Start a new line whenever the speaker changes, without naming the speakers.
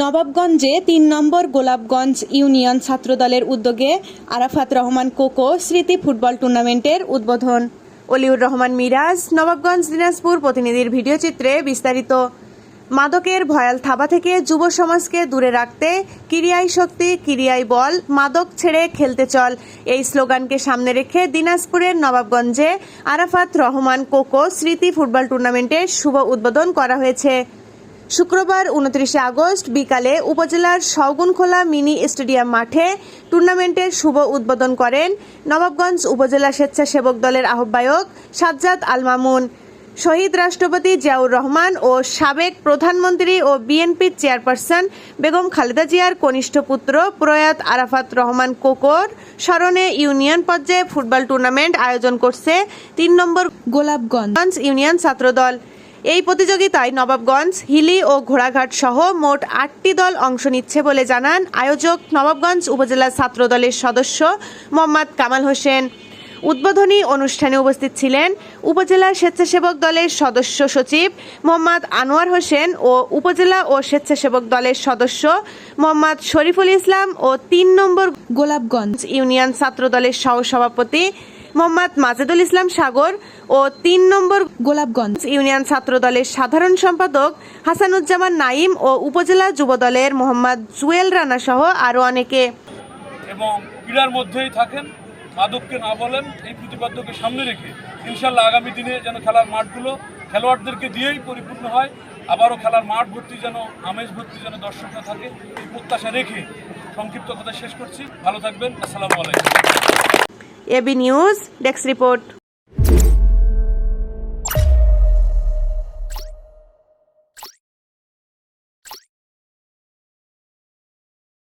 নবাবগঞ্জে তিন নম্বর গোলাপগঞ্জ ইউনিয়ন ছাত্রদলের উদ্যোগে আরাফাত রহমান কোকো স্মৃতি ফুটবল টুর্নামেন্টের উদ্বোধন। অলিউর রহমান মিরাজ, নবাবগঞ্জ দিনাজপুর প্রতিনিধির ভিডিও চিত্রে বিস্তারিত। মাদকের ভয়াল থাবা থেকে যুব সমাজকে দূরে রাখতে কিরিয়াই শক্তি, কিরিয়াই বল, মাদক ছেড়ে খেলতে চল। এই স্লোগানকে সামনে রেখে দিনাজপুরের নবাবগঞ্জে আরাফাত রহমান কোকো স্মৃতি ফুটবল টুর্নামেন্টের শুভ উদ্বোধন করা হয়েছে। শুক্রবার উনত্রিশে আগস্ট বিকালে উপজেলার সগুনখোলা মিনি স্টেডিয়াম মাঠে টুর্নামেন্টের শুভ উদ্বোধন করেন নবাবগঞ্জ উপজেলা স্বেচ্ছাসেবক দলের আহ্বায়ক সাজ্জাদ আল মামুন। শহীদ রাষ্ট্রপতি জিয়াউর রহমান ও সাবেক প্রধানমন্ত্রী ও বিএনপির চেয়ারপারসন বেগম খালেদা জিয়ার কনিষ্ঠ পুত্র প্রয়াত আরাফাত রহমান কোকর স্মরণে ইউনিয়ন পর্যায়ে ফুটবল টুর্নামেন্ট আয়োজন করছে তিন নম্বর গোলাপগঞ্জ ইউনিয়ন ছাত্রদল। এই প্রতিযোগিতায় নবাবগঞ্জ, হিলি ও ঘোড়াঘাট সহ মোট আটটি দল অংশ নিচ্ছে বলে জানান আয়োজক নবাবগঞ্জ উপজেলা ছাত্র দলের সদস্য মোহাম্মদ কামাল হোসেন। উদ্বোধনী অনুষ্ঠানে উপস্থিত ছিলেন উপজেলা স্বেচ্ছাসেবক দলের সদস্য সচিব মোহাম্মদ আনোয়ার হোসেন ও উপজেলা ও স্বেচ্ছাসেবক দলের সদস্য মোহাম্মদ শরীফুল ইসলাম ও তিন নম্বর গোলাপগঞ্জ ইউনিয়ন ছাত্র দলের সহসভাপতি মোহাম্মদ মাজেদুল ইসলাম সাগর ও তিন নম্বর গোলাপগঞ্জ ইউনিয়ন ছাত্র দলের সাধারণ সম্পাদক হাসানুজ্জামান নাইম ও উপজেলা যুব দলের মোহাম্মদ জুয়েল রানা সহ আরও অনেকে।
এবং ক্রীড়ার মধ্যেই থাকেন, মাদককে না বলেন, এই প্রতিপাদ্যকে সামনে রেখে ইনশাল্লাহ আগামী দিনে যেন খেলার মাঠগুলো খেলোয়াড়দেরকে দিয়েই পরিপূর্ণ হয়, আবারও খেলার মাঠ ভর্তি যেন, আমেজ ভর্তি যেন দর্শকরা থাকে, এই প্রত্যাশা রেখে সংক্ষিপ্ত কথা শেষ করছি। ভালো থাকবেন, আসসালামু আলাইকুম।
A B news desk report